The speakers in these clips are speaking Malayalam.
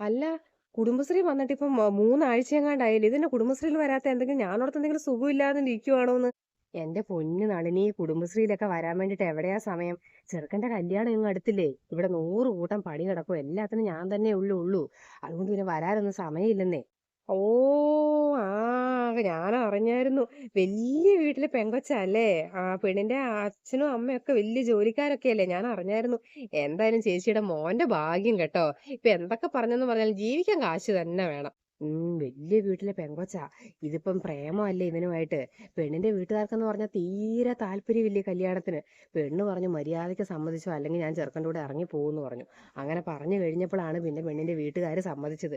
അല്ല കുടുംബശ്രീ വന്നിട്ട് ഇപ്പം മൂന്നാഴ്ച എങ്ങാണ്ടായാലും ഇതിന്റെ കുടുംബശ്രീയിൽ വരാത്ത? എന്തെങ്കിലും ഞാനോടത്ത് എന്തെങ്കിലും സുഖമില്ലാതെ ഇരിക്കുവാണോന്ന് എന്റെ പൊന്നു നളിനി കുടുംബശ്രീയിലൊക്കെ വരാൻ വേണ്ടിട്ട് എവിടെയാ സമയം? ചെറുക്കന്റെ കല്യാണം ഇങ്ങ് അടുത്തില്ലേ? ഇവിടെ നൂറ് കൂട്ടം പണി കിടക്കും. എല്ലാത്തിനും ഞാൻ തന്നെ ഉള്ളു ഉള്ളൂ. അതുകൊണ്ട് പിന്നെ വരാനൊന്നും സമയമില്ലെന്നേ. ഓ ഞാൻ അറിഞ്ഞായിരുന്നു വലിയ വീട്ടിലെ പെങ്കൊച്ചല്ലേ ആ പെണ്ണിന്റെ അച്ഛനും അമ്മയൊക്കെ വലിയ ജോലിക്കാരൊക്കെ അല്ലേ? ഞാൻ അറിഞ്ഞായിരുന്നു എന്തായാലും ചേച്ചിയുടെ മോന്റെ ഭാഗ്യം കേട്ടോ ഇപ്പൊ എന്തൊക്കെ പറഞ്ഞെന്ന് പറഞ്ഞാൽ ജീവിക്കാൻ കാശ് തന്നെ വേണം. വലിയ വീട്ടിലെ പെങ്കൊച്ച. ഇതിപ്പം പ്രേമമല്ലേ ഇവനുമായിട്ട്. പെണ്ണിന്റെ വീട്ടുകാർക്കെന്ന് പറഞ്ഞാൽ തീരെ താല്പര്യമില്ലേ കല്യാണത്തിന്. പെണ്ണ് പറഞ്ഞു മര്യാദയ്ക്ക് സമ്മതിച്ചോ അല്ലെങ്കിൽ ഞാൻ ചെറുക്കന്റെ കൂടെ ഇറങ്ങി പോകുമെന്ന് പറഞ്ഞു. അങ്ങനെ പറഞ്ഞു കഴിഞ്ഞപ്പോഴാണ് പിന്നെ പെണ്ണിന്റെ വീട്ടുകാർ സമ്മതിച്ചത്.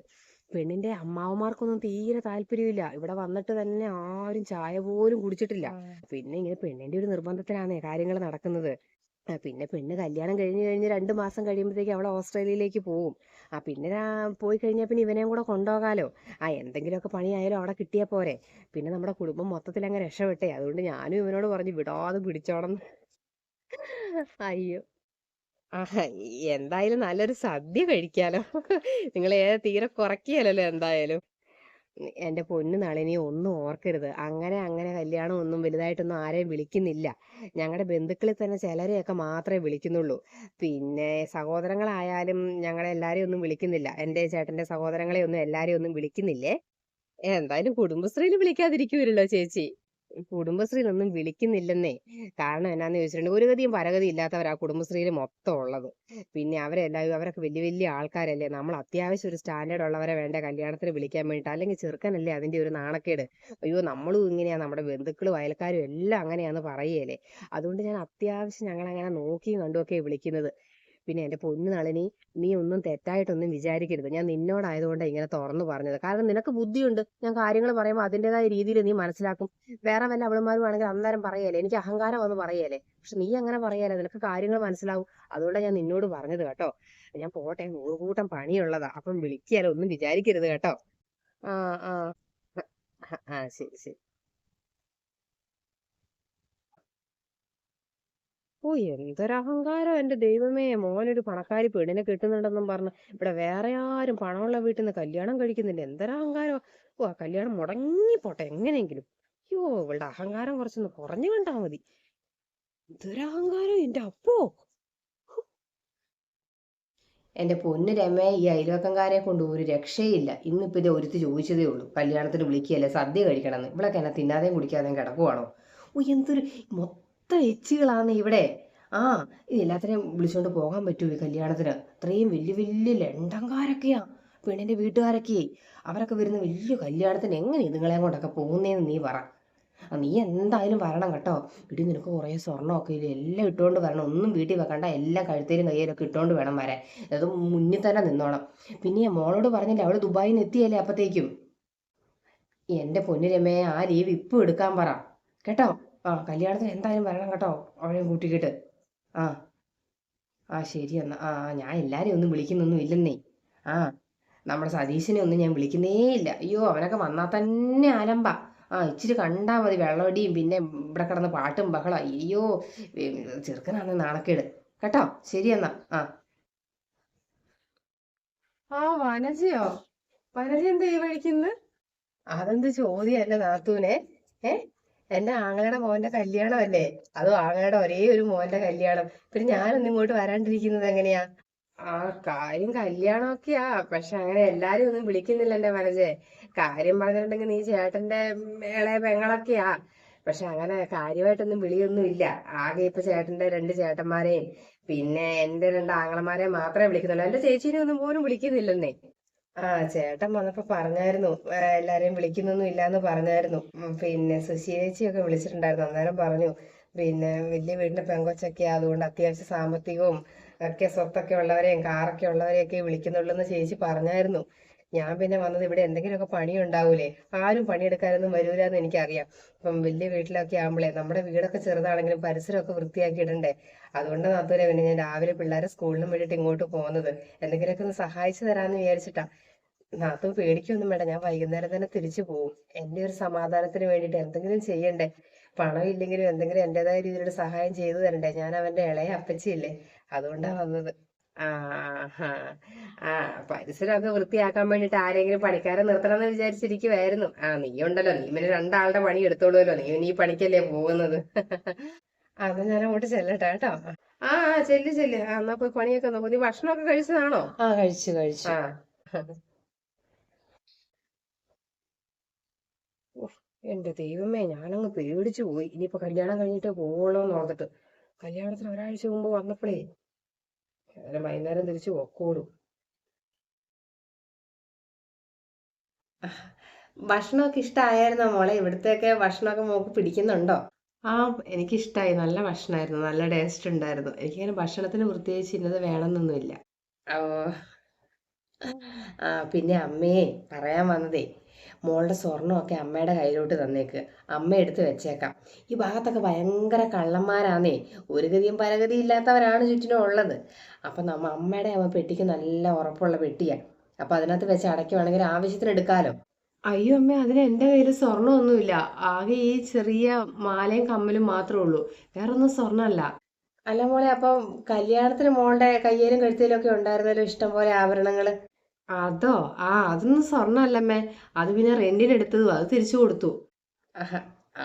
പെണ്ണിന്റെ അമ്മാവന്മാർക്കൊന്നും തീരെ താല്പര്യമില്ല. ഇവിടെ വന്നിട്ട് തന്നെ ആരും ചായ പോലും കുടിച്ചിട്ടില്ല. പിന്നെ ഇങ്ങനെ പെണ്ണിന്റെ ഒരു നിർബന്ധത്തിലാണ് കാര്യങ്ങൾ നടക്കുന്നത്. പിന്നെ പെണ്ണ് കല്യാണം കഴിഞ്ഞ് കഴിഞ്ഞ് രണ്ട് മാസം കഴിയുമ്പോഴത്തേക്ക് അവൾ ഓസ്ട്രേലിയയിലേക്ക് പോകും ആ പിന്നെ പോയി കഴിഞ്ഞാൽ പിന്നെ ഇവനെയും കൂടെ കൊണ്ടുപോകാലോ. ആ എന്തെങ്കിലുമൊക്കെ പണിയായാലും അവിടെ കിട്ടിയാൽ പോരെ. പിന്നെ നമ്മുടെ കുടുംബം മൊത്തത്തിൽ അങ്ങ് രക്ഷപ്പെട്ടേ. അതുകൊണ്ട് ഞാനും ഇവനോട് പറഞ്ഞു വിടാതെ പിടിച്ചോണം. അയ്യോ. ആ എന്തായാലും നല്ലൊരു സദ്യ കഴിക്കാലോ. നിങ്ങൾ തീരെ കുറയ്ക്കുകയല്ലോ എന്തായാലും. എന്റെ പൊന്നു നളിനി ഒന്നും ഓർക്കരുത്. അങ്ങനെ അങ്ങനെ കല്യാണം ഒന്നും വലുതായിട്ടൊന്നും ആരെയും വിളിക്കുന്നില്ല. ഞങ്ങളുടെ ബന്ധുക്കളിൽ തന്നെ ചിലരെയൊക്കെ മാത്രമേ വിളിക്കുന്നുള്ളൂ. പിന്നെ സഹോദരങ്ങളായാലും ഞങ്ങളെ എല്ലാരെയും ഒന്നും വിളിക്കുന്നില്ല. എന്റെ ചേട്ടന്റെ സഹോദരങ്ങളെ ഒന്നും എല്ലാരെയും ഒന്നും വിളിക്കുന്നില്ലേ? എന്തായാലും കുടുംബശ്രീയിൽ വിളിക്കാതിരിക്കുമല്ലോ ചേച്ചി. കുടുംബശ്രീയിലൊന്നും വിളിക്കുന്നില്ലെന്നേ. കാരണം എന്നാന്ന് ചോദിച്ചിട്ടുണ്ടെങ്കിൽ ഒരു ഗതിയും പരഗതി ഇല്ലാത്തവരാ കുടുംബശ്രീയിൽ മൊത്തം ഉള്ളത്. പിന്നെ അവരെല്ലാവരും അവരൊക്കെ വലിയ വലിയ ആൾക്കാരല്ലേ. നമ്മൾ അത്യാവശ്യം ഒരു സ്റ്റാൻഡേർഡ് ഉള്ളവരെ വേണ്ട കല്യാണത്തിന് വിളിക്കാൻ വേണ്ടിയിട്ട് അല്ലെങ്കിൽ ചെറുക്കനല്ലേ അതിന്റെ ഒരു നാണക്കേട്. അയ്യോ നമ്മളും ഇങ്ങനെയാ നമ്മുടെ ബന്ധുക്കളും അയൽക്കാരും എല്ലാം അങ്ങനെയാന്ന് പറയല്ലേ അതുകൊണ്ട് ഞാൻ അത്യാവശ്യം ഞങ്ങൾ അങ്ങനെ നോക്കിയും കണ്ടുമൊക്കെ വിളിക്കുന്നത്. പിന്നെ എന്റെ പൊന്നു നളിനി നീ ഒന്നും തെറ്റായിട്ടൊന്നും വിചാരിക്കരുത്. ഞാൻ നിന്നോടായതുകൊണ്ട് ഇങ്ങനെ തുറന്നു പറഞ്ഞത്. കാരണം നിനക്ക് ബുദ്ധിയുണ്ട്. ഞാൻ കാര്യങ്ങൾ പറയുമ്പോൾ അതിന്റെതായ രീതിയിൽ നീ മനസ്സിലാക്കും. വേറെ വല്ല അവളുമാരും ആണെങ്കിൽ അന്നേരം പറയല്ലേ? എനിക്ക് അഹങ്കാരം വന്ന് പറയല്ലേ? പക്ഷെ നീ അങ്ങനെ പറയല്ലേ? നിനക്ക് കാര്യങ്ങൾ മനസ്സിലാവും. അതുകൊണ്ടാണ് ഞാൻ നിന്നോട് പറഞ്ഞത് കേട്ടോ. ഞാൻ പോട്ടെ നൂറുകൂട്ടം പണിയുള്ളതാ. അപ്പം വിളിക്കാലോ ഒന്നും വിചാരിക്കരുത് കേട്ടോ. ആ. ആ, ആ ശരി ശരി. ഓ എന്തൊരഹങ്കാരം എന്റെ ദൈവമേ. മോനൊരു പണക്കാരി പെണ്ണിനെ കിട്ടുന്നുണ്ടെന്നും പറഞ്ഞ്. ഇവിടെ വേറെ ആരും പണമുള്ള വീട്ടിൽ നിന്ന് കല്യാണം കഴിക്കുന്നില്ല. എന്തൊരഹങ്കാരം? ഓ ആ കല്യാണം മുടങ്ങിപ്പോട്ടെ എങ്ങനെയെങ്കിലും. അയ്യോ ഇവളുടെ അഹങ്കാരം കുറച്ചൊന്ന് കുറഞ്ഞു കണ്ടാ മതി. എന്തൊരഹങ്കാരം എന്റെ അപ്പോ? എന്റെ പൊന്നു രമേ ഈ അയൽവക്കംകാരെ കൊണ്ട് ഒരു രക്ഷയില്ല. ഇന്നിപ്പോ ഇത് ഒരുത്ത് ചോദിച്ചതേ ഉള്ളൂ. കല്യാണത്തിന് വിളിക്കുകയല്ലേ? സദ്യ കഴിക്കണമെന്ന്. ഇവിടെ എന്നെ തിന്നാതെയും കുടിക്കാതെയും കിടക്കുവാണോ? ഓ എന്തൊരു മൊത്തം എച്ചികളാണ് ഇവിടെ? ആ എല്ലാത്തിനെയും വിളിച്ചുകൊണ്ട് പോകാൻ പറ്റുമോ ഈ കല്യാണത്തിന്. അത്രയും വലിയ വലിയ ലണ്ടങ്കാരൊക്കെയാ പെണ്ണിന്റെ വീട്ടുകാരൊക്കെ. അവരൊക്കെ വരുന്ന വലിയ കല്യാണത്തിന് എങ്ങനെ ഇതുങ്ങളെ കൊണ്ടൊക്കെ പോകുന്നേന്ന് നീ പറ. നീ എന്തായാലും വരണം കേട്ടോ. ഇടി നിനക്ക് കുറേ സ്വർണമൊക്കെ ഇല്ല? എല്ലാം ഇട്ടുകൊണ്ട് വരണം. ഒന്നും വീട്ടിൽ വെക്കണ്ട. എല്ലാം കഴുത്തേലും കയ്യിലൊക്കെ ഇട്ടുകൊണ്ട് വേണം വരാൻ. അത് മുന്നിൽ തന്നെ നിന്നോണം. പിന്നെ മോളോട് പറഞ്ഞില്ലേ അവൾ ദുബായിൽ നിന്ന് എത്തിയല്ലേ അപ്പത്തേക്കും? എന്റെ പൊന്നു രമയെ ആ ലീവ് ഇപ്പം എടുക്കാൻ പറ. കേട്ടോ? ആ കല്യാണത്തിന് എന്തായാലും വരണം കേട്ടോ അവളെയും കൂട്ടിക്കിട്ട്. ആ ആ ശരി എന്നാ. ആ ഞാൻ എല്ലാരെയും ഒന്നും വിളിക്കുന്നൊന്നും ഇല്ലെന്നേ. ആ നമ്മുടെ സതീശനെ ഒന്നും ഞാൻ വിളിക്കുന്നേ ഇല്ല. അയ്യോ അവനൊക്കെ വന്നാൽ തന്നെ ആലമ്പ. ആ ഇച്ചിരി കണ്ടാ മതി വെള്ളമടിയും പിന്നെ ഇവിടെ കിടന്ന് പാട്ടും ബഹളം. അയ്യോ ചെറുക്കനാണ് നാണക്കേട്. കേട്ടോ ശരി എന്നാ. ആ. ആ വനജയോ? വനജ എന്താ ഈ വഴിക്കുന്നത് അതെന്ത് ചോദ്യമല്ല നാത്തൂനെ? ഏ? എന്റെ ആങ്ങളയുടെ മോന്റെ കല്യാണമല്ലേ? അതും ആങ്ങളയുടെ ഒരേ ഒരു മോന്റെ കല്യാണം. പിന്നെ ഞാനൊന്നും ഇങ്ങോട്ട് വരാണ്ടിരിക്കുന്നത് എങ്ങനെയാ? ആ കാര്യം കല്യാണമൊക്കെയാ. പക്ഷെ അങ്ങനെ എല്ലാരും ഒന്നും വിളിക്കുന്നില്ല എന്റെ മനസ്സേ. കാര്യം പറഞ്ഞിട്ടുണ്ടെങ്കിൽ നീ ചേട്ടന്റെ ഇളയ പെങ്ങളൊക്കെയാ. പക്ഷെ അങ്ങനെ കാര്യമായിട്ടൊന്നും വിളിയൊന്നും ഇല്ല ആകെ ഇപ്പൊ ചേട്ടന്റെ രണ്ട് ചേട്ടന്മാരെയും. പിന്നെ എന്റെ രണ്ട് ആങ്ങളമാരെയും മാത്രമേ വിളിക്കുന്നുള്ളൂ. എന്റെ ചേച്ചീനെ ഒന്നും പോലും വിളിക്കുന്നില്ലെന്നേ. ആ ചേട്ടൻ വന്നപ്പോ പറഞ്ഞായിരുന്നു എല്ലാരെയും വിളിക്കുന്നൊന്നും ഇല്ലാന്ന് പറഞ്ഞായിരുന്നു. പിന്നെ സുശി ചേച്ചി ഒക്കെ വിളിച്ചിട്ടുണ്ടായിരുന്നു അന്നേരം പറഞ്ഞു പിന്നെ വലിയ വീടിന്റെ പെങ്കൊച്ചൊക്കെ അതുകൊണ്ട് അത്യാവശ്യം സാമ്പത്തികവും ഒക്കെ സ്വത്തൊക്കെ ഉള്ളവരെയും കാറൊക്കെ ഉള്ളവരെയൊക്കെ വിളിക്കുന്നുള്ളൂ എന്ന് ചേച്ചി പറഞ്ഞായിരുന്നു. ഞാൻ പിന്നെ വന്നത് ഇവിടെ എന്തെങ്കിലുമൊക്കെ പണി ഉണ്ടാവൂലേ ആരും പണിയെടുക്കാനൊന്നും വരൂല എന്ന് എനിക്കറിയാം. ഇപ്പം വലിയ വീട്ടിലൊക്കെ ആകുമ്പോഴേ നമ്മുടെ വീടൊക്കെ ചെറുതാണെങ്കിലും പരിസരമൊക്കെ വൃത്തിയാക്കി ഇടണ്ടേ അതുകൊണ്ട് നാത്തൂരെ പിന്നെ ഞാൻ രാവിലെ പിള്ളേരെ സ്കൂളിലും വേണ്ടിയിട്ട് ഇങ്ങോട്ട് പോകുന്നത്. എന്തെങ്കിലുമൊക്കെ ഒന്ന് സഹായിച്ചു തരാമെന്ന് വിചാരിച്ചിട്ടാ. നാത്തു പേടിക്കൊന്നും വേണ്ട ഞാൻ വൈകുന്നേരം തന്നെ തിരിച്ചു പോകും എന്റെ ഒരു സമാധാനത്തിന് വേണ്ടിയിട്ട് എന്തെങ്കിലും ചെയ്യണ്ടേ? പണം ഇല്ലെങ്കിലും എന്തെങ്കിലും എന്റേതായ രീതിയിലുള്ള സഹായം ചെയ്തു തരണ്ടേ? ഞാൻ അവന്റെ ഇളയ അപ്പച്ചിയില്ലേ? അതുകൊണ്ടാണ് വന്നത്. ആ ആ, ആ പരിസരമൊക്കെ വൃത്തിയാക്കാൻ വേണ്ടിട്ട് ആരെങ്കിലും പണിക്കാരെ നിർത്തണം എന്ന് വിചാരിച്ചിരിക്കുവായിരുന്നു. ആ നീ ഉണ്ടല്ലോ നീ പിന്നെ രണ്ടാളുടെ പണി എടുത്തോളൂല്ലോ നീ നീ ഈ പണിക്കല്ലേ പോകുന്നത്. എന്നാ ഞാൻ അങ്ങോട്ട് ചെല്ലട്ടെ കേട്ടോ. ആ ചെല്ല് ചെല്ല്. എന്നാ പോയി പണിയൊക്കെ നോക്കൂ. നീ ഭക്ഷണമൊക്കെ കഴിച്ചതാണോ? ആ കഴിച്ചു കഴിച്ചു. ആ. എന്റെ ദൈവമേ ഞാനങ്ങ് പേടിച്ചു പോയി. ഇനിയിപ്പോ കല്യാണം കഴിഞ്ഞിട്ട് പോകണോന്ന് ഓർത്തിട്ട്. കല്യാണത്തിന് ഒരാഴ്ച മുമ്പ് വന്നപ്പോഴേ ഏതായാലും വൈകുന്നേരം തിരിച്ച് ഒക്കോടും ഭക്ഷണമൊക്കെ ഇഷ്ടമായിരുന്നോ മോളെ? ഇവിടുത്തെയൊക്കെ ഭക്ഷണമൊക്കെ മോക്ക് പിടിക്കുന്നുണ്ടോ? ആ എനിക്കിഷ്ടമായി നല്ല ഭക്ഷണമായിരുന്നു നല്ല ടേസ്റ്റ് ഉണ്ടായിരുന്നു. എനിക്കങ്ങനെ ഭക്ഷണത്തിന് പ്രത്യേകിച്ച് ഇന്നത് വേണമെന്നൊന്നുമില്ല. ഓ. ആ പിന്നെ അമ്മേ പറയാൻ വന്നതേ. മോളുടെ സ്വർണമൊക്കെ അമ്മയുടെ കയ്യിലോട്ട് തന്നേക്ക്. അമ്മ എടുത്ത് വെച്ചേക്കാം. ഈ ഭാഗത്തൊക്കെ ഭയങ്കര കള്ളന്മാരാന്നേ. ഒരു ഗതിയും പരഗതി ഇല്ലാത്തവരാണ് ചുറ്റിനും ഉള്ളത്. അപ്പം നമ്മ അമ്മയുടെ അമ്മ പെട്ടിക്ക് നല്ല ഉറപ്പുള്ള പെട്ടിയാണ് അപ്പം അതിനകത്ത് വെച്ച് അടയ്ക്കുവാണെങ്കിൽ ആവശ്യത്തിന് എടുക്കാലോ? അയ്യോ അമ്മ അതിന് എന്റെ കയ്യിൽ സ്വർണമൊന്നുമില്ല. ആകെ ഈ ചെറിയ മാലയും കമ്മലും മാത്രമേ ഉള്ളൂ. വേറെ ഒന്നും സ്വർണമല്ല. അല്ല മോളെ അപ്പം കല്യാണത്തിന് മോളുടെ കയ്യേലും കഴുത്തേലും ഒക്കെ ഉണ്ടായിരുന്നല്ലോ ഇഷ്ടം പോലെ ആഭരണങ്ങൾ അതോ? ആ അതൊന്നും സ്വർണമല്ലമ്മേ. അത് പിന്നെ റെന്റിന് എടുത്തത് അത് തിരിച്ചു കൊടുത്തു. ആഹ്, ആ,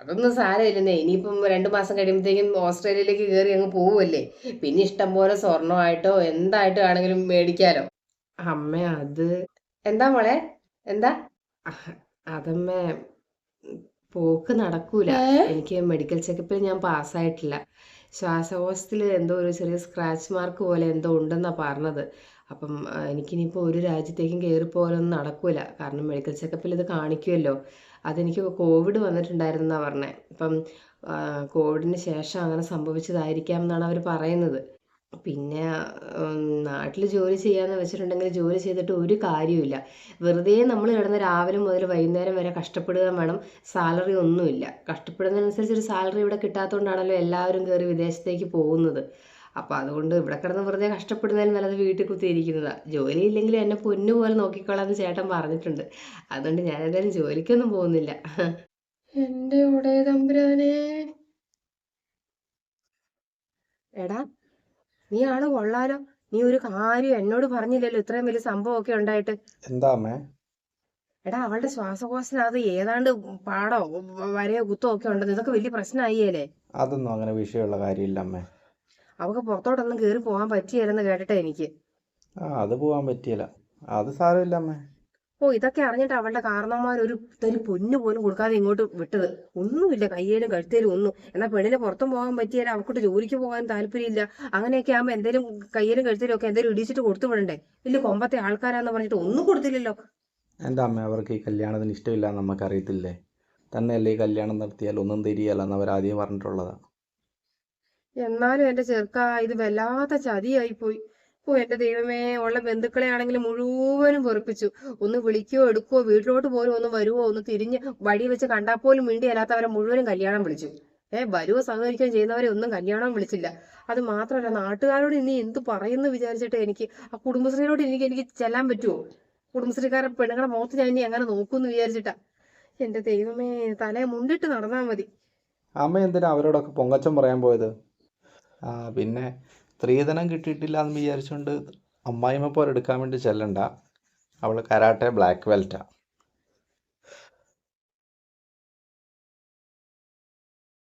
അതൊന്നും സാരമില്ലെന്നേ. ഇനിയിപ്പം രണ്ടു മാസം കഴിയുമ്പോഴത്തേക്കും ഓസ്ട്രേലിയയിലേക്ക് കയറി അങ്ങ് പോവുമല്ലേ പിന്നെ ഇഷ്ടം പോലെ സ്വർണമായിട്ടോ എന്തായിട്ടോ ആണെങ്കിലും മേടിക്കാലോ. അമ്മ അത് എന്താ മോളെ? എന്താ? ആഹ്, അതമ്മേ ഉം, പോക്ക് നടക്കൂല. എനിക്ക് മെഡിക്കൽ ചെക്കപ്പിൽ ഞാൻ പാസ്സായിട്ടില്ല. ശ്വാസകോശത്തിൽ എന്തോ ഒരു ചെറിയ സ്ക്രാച്ച് മാർക്ക് പോലെ എന്തോ ഉണ്ടെന്നാ പറഞ്ഞത്. അപ്പം എനിക്കിനിയിപ്പോൾ ഒരു രാജ്യത്തേക്കും കയറി പോകാനൊന്നും നടക്കില്ല കാരണം മെഡിക്കൽ ചെക്കപ്പിൽ ഇത് കാണിക്കുമല്ലോ അതെനിക്ക് കോവിഡ് വന്നിട്ടുണ്ടായിരുന്നു വന്നിട്ടുണ്ടായിരുന്നെന്നാണ് പറഞ്ഞത് ഇപ്പം കോവിഡിന് ശേഷം അങ്ങനെ സംഭവിച്ചതായിരിക്കാം എന്നാണ് അവർ പറയുന്നത്. പിന്നെ നാട്ടിൽ ജോലി ചെയ്യാന്ന് വെച്ചിട്ടുണ്ടെങ്കിൽ ജോലി ചെയ്തിട്ട് ഒരു കാര്യമില്ല വെറുതെ നമ്മൾ കിടന്ന് രാവിലെ മുതൽ വൈകുന്നേരം വരെ കഷ്ടപ്പെടുക വേണം. സാലറി ഒന്നുമില്ല. കഷ്ടപ്പെടുന്നതിനനുസരിച്ച് ഒരു സാലറി ഇവിടെ കിട്ടാത്തതുകൊണ്ടാണല്ലോ എല്ലാവരും കയറി വിദേശത്തേക്ക് പോകുന്നത്. അപ്പോൾ അതുകൊണ്ട് ഇവിടെ കിടന്ന് വെറുതെ കഷ്ടപ്പെടുന്നതിന് നല്ലത് വീട്ടിൽ കുത്തിയിരിക്കുന്നതാണ് ജോലി ഇല്ലെങ്കിൽ എന്നെ പൊന്നു പോലെ നോക്കിക്കോളാം എന്ന് ചേട്ടൻ പറഞ്ഞിട്ടുണ്ട്. അതുകൊണ്ട് ഞാൻ എന്തായാലും ജോലിക്കൊന്നും പോകുന്നില്ല. എന്റെ ഉടേ തമ്പുരാനെ. എടാ നീ ആൾ കൊള്ളാലോ. നീ ഒരു കാര്യം എന്നോട് പറഞ്ഞില്ലല്ലോ ഇത്രയും വലിയ സംഭവം ഒക്കെ ഉണ്ടായിട്ട്. എന്താ അമ്മേ? എടാ അവളുടെ ശ്വാസകോശത്തിനകത്ത് ഏതാണ്ട് പാടോ വരയോ കുത്തോ ഒക്കെ ഉണ്ടെന്ന്. ഇതൊക്കെ വലിയ പ്രശ്നമായില്ലേ? അതൊന്നും അങ്ങനെ വിഷയമുള്ള കാര്യമില്ല അമ്മേ. അവൾക്ക് പുറത്തോട്ടൊന്നും കേറി പോകാൻ പറ്റിയല്ലെന്ന് കേട്ടിട്ടെ എനിക്ക്. ആ അത് പോകാൻ പറ്റിയല്ല. അത് സാരമില്ല അമ്മേ. ഓ ഇതൊക്കെ അറിഞ്ഞിട്ട് അവളുടെ കാരണവന്മാർ ഒരു തരി പൊന്നു പോലും കൊടുക്കാതെ ഇങ്ങോട്ട് വിട്ടത്. ഒന്നുമില്ല കയ്യേലും കഴുത്തേലും ഒന്നും. എന്നാ പെണ്ണിന് പുറത്തും പോകാൻ പറ്റിയാലും അവക്കോട്ട് ജോലിക്ക് പോകാൻ താല്പര്യമില്ല. അങ്ങനെയൊക്കെ ആകുമ്പോൾ എന്തേലും കയ്യേലും കഴുത്തേലും ഒക്കെ എന്തേലും ഇടിച്ചിട്ട് കൊടുത്തു വിടണ്ടേ? വലിയ കൊമ്പത്തെ ആൾക്കാരാന്ന് പറഞ്ഞിട്ട് ഒന്നും കൊടുത്തില്ലല്ലോ. എന്താ അമ്മ അവർക്ക് ഈ കല്യാണത്തിന് ഇഷ്ടമില്ല എന്ന് നമുക്കറിയത്തില്ലേ തന്നെയല്ലേ ഈ കല്യാണം നടത്തിയാൽ ഒന്നും തിരിയല്ല എന്ന് അവർ ആദ്യം പറഞ്ഞിട്ടുള്ളതാണ് എന്നാലും എന്റെ ചെറുക്ക ഇത് വല്ലാത്ത ചതിയായി പോയി ഓ എന്റെ ദൈവമേ ഉള്ള ബന്ധുക്കളെ ആണെങ്കിൽ മുഴുവനും വെറുപ്പിച്ചു. ഒന്ന് വിളിക്കോ എടുക്കോ വീട്ടിലോട്ട് പോലും ഒന്ന് വരുവോ ഒന്ന് തിരിഞ്ഞ് വഴി വെച്ച് കണ്ടാൽ പോലും മിണ്ടിയല്ലാത്തവരെ മുഴുവനും കല്യാണം വിളിച്ചു. ഏ വരുവോ സഹകരിക്കുകയും ചെയ്യുന്നവരെ ഒന്നും കല്യാണം വിളിച്ചില്ല. അത് മാത്രമല്ല നാട്ടുകാരോട് ഇനി എന്ത് പറയുന്നു വിചാരിച്ചിട്ട് എനിക്ക് ആ കുടുംബശ്രീയോട് എനിക്ക് എനിക്ക് ചെല്ലാൻ പറ്റുമോ കുടുംബശ്രീക്കാരെ പെണ്ണുങ്ങളെ മുഖത്ത് ഞാൻ ഇനി അങ്ങനെ നോക്കൂന്ന് വിചാരിച്ചിട്ടാ. എന്റെ ദൈവമേ തലയെ മുണ്ടിട്ട് നടന്നാ മതി. അമ്മ എന്തിനാ അവരോടൊക്കെ പൊങ്ങച്ചം പറയാൻ പോയത്? പിന്നെ സ്ത്രീധനം കിട്ടിയിട്ടില്ല എന്ന് വിചാരിച്ചുകൊണ്ട് അമ്മായിമ്മ പോലെ എടുക്കാൻ വേണ്ടി ചെല്ലണ്ട. അവൾ കരാട്ടെ ബ്ലാക്ക് ബെൽറ്റാണ്